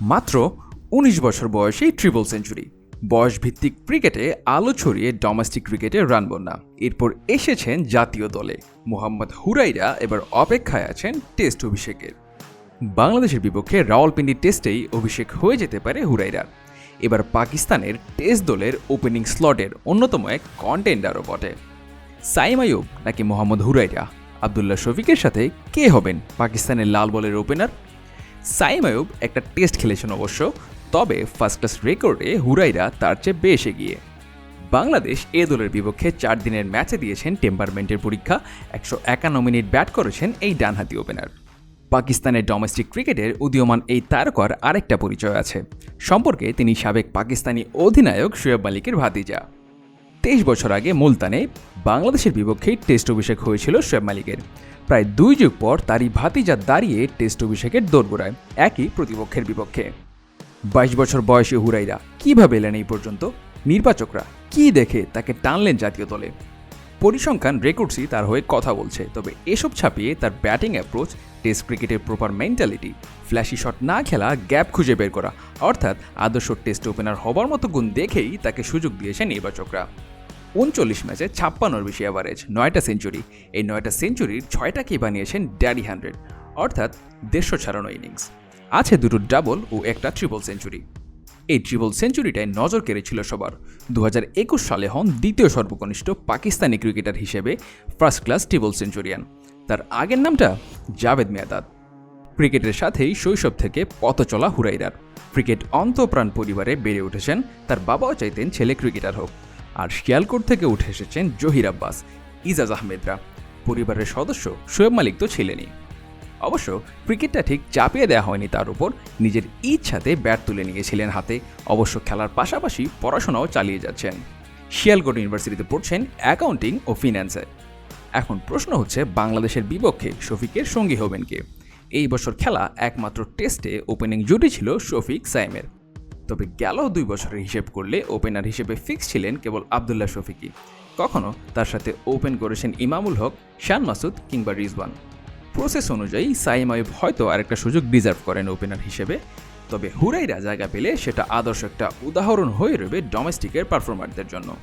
মাত্র উনিশ বছর বয়সেই ট্রিপল সেঞ্চুরি বয়স ভিত্তিক ক্রিকেটে আলো ছড়িয়ে ডোমেস্টিক ক্রিকেটে রান বন্যা। এরপর এসেছেন জাতীয় দলে। মোহাম্মদ হুরাইরা এবার অপেক্ষায় আছেন টেস্ট অভিষেকের। বাংলাদেশের বিপক্ষে রাওয়ালপিন্ডি টেস্টেই অভিষেক হয়ে যেতে পারে হুরাইরার এবার পাকিস্তানের টেস্ট দলের ওপেনিং স্লটের অন্যতম এক কন্টেন্ডারও বটে। সাইম আয়ুব নাকি মোহাম্মদ হুরাইরা? আবদুল্লাহ শফিকের সাথে কে হবেন পাকিস্তানের লাল বলের ওপেনার সাইম আয়ুব একটা টেস্ট খেলেছেন অবশ্য, তবে ফার্স্ট ক্লাস রেকর্ডে হুরাইরা তার চেয়ে বেশ এগিয়ে। বাংলাদেশ এ দলের বিপক্ষে চার দিনের ম্যাচে দিয়েছেন টেম্পারমেন্টের পরীক্ষা, একশো একান্ন মিনিট ব্যাট করেছেন এই ডানহাতি ওপেনার পাকিস্তানের ডোমেস্টিক ক্রিকেটের উদীয়মান এই তারকার আরেকটা পরিচয় আছে। সম্পর্কে তিনি সাবেক পাকিস্তানি অধিনায়ক শোয়েব মালিকের ভাতিজা। তেইশ বছর আগে মুলতানে বাংলাদেশের বিপক্ষেই টেস্ট অভিষেক হয়েছিল শোয়েব মালিকের। প্রায় দুই যুগ পর তারই ভাতিজা দাঁড়িয়ে টেস্ট অভিষেকের দোরগোড়ায়, একই প্রতিপক্ষের বিপক্ষে। বাইশ বছর বয়সী হুরাইরা কীভাবে এলেন এই পর্যন্ত? নির্বাচকরা কি দেখে তাকে টানলেন জাতীয় দলে? পরিসংখ্যান রেকর্ডসই তার হয়ে কথা বলছে, তবে এসব ছাপিয়ে তার ব্যাটিং অ্যাপ্রোচ টেস্ট ক্রিকেটের প্রপার মেন্টালিটি ফ্ল্যাশি শট না খেলা গ্যাপ খুঁজে বের করা, অর্থাৎ আদর্শ টেস্ট ওপেনার হবার মতো গুণ দেখেই তাকে সুযোগ দিয়েছে নির্বাচকরা। উনচল্লিশ ম্যাচে ছাপ্পান্নর বেশি অ্যাভারেজ নয়টা সেঞ্চুরি এই নয়টা সেঞ্চুরির ছয়টাকেই বানিয়েছেন ড্যাডি হান্ড্রেড অর্থাৎ দেড়শো ছাড়ানো ইনিংস আছে দুটো ডাবল ও একটা ট্রিপল সেঞ্চুরি এই ট্রিপল সেঞ্চুরিটায় নজর কেড়েছিল সবার। দু হাজার একুশ সালে হন দ্বিতীয় সর্বকনিষ্ঠ পাকিস্তানি ক্রিকেটার হিসেবে ফার্স্ট ক্লাস ট্রিপল সেঞ্চুরিয়ান তার আগের নামটা জাভেদ মেয়াদাদ ক্রিকেটের সাথেই শৈশব থেকে পথ চলা হুরাইরার। ক্রিকেট অন্তপ্রাণ পরিবারে বেড়ে উঠেছেন তার বাবাও চাইতেন ছেলে ক্রিকেটার হোক। আর শিয়ালকোট থেকে উঠে এসেছেন জহির আব্বাস, ইজাজ আহমেদরা। পরিবারের সদস্য শোয়েব মালিক তো ছিলেনই। অবশ্য ক্রিকেটটা ঠিক চাপিয়ে দেওয়া হয়নি তার উপর, নিজের ইচ্ছাতে ব্যাট তুলে নিয়েছিলেন হাতে। অবশ্য খেলার পাশাপাশি পড়াশোনাও চালিয়ে যাচ্ছেন। শিয়ালকোট ইউনিভার্সিটিতে পড়ছেন অ্যাকাউন্টিং ও ফিন্যান্সে। এখন প্রশ্ন হচ্ছে, বাংলাদেশের বিপক্ষে শফিকের সঙ্গী হবেন কে? এই বছর খেলা একমাত্র টেস্টে ওপেনিং জুটি ছিল শফিক সাইমের তবে গেল দুই বছরের হিসেব করলে ওপেনার হিসেবে ফিক্স ছিলেন কেবল আবদুল্লাহ শফিকি কখনও তার সাথে ওপেন করেছেন ইমামুল হক, শান মাসুদ কিংবা রিজওয়ান। প্রসেস অনুযায়ী সাইম আয়ুব হয়তো আরেকটা সুযোগ ডিজার্ভ করেন ওপেনার হিসেবে। তবে হুরাইরা জায়গা পেলে সেটা আদর্শ একটা উদাহরণ হয়ে রবে ডোমেস্টিকের পারফরমারদের জন্য।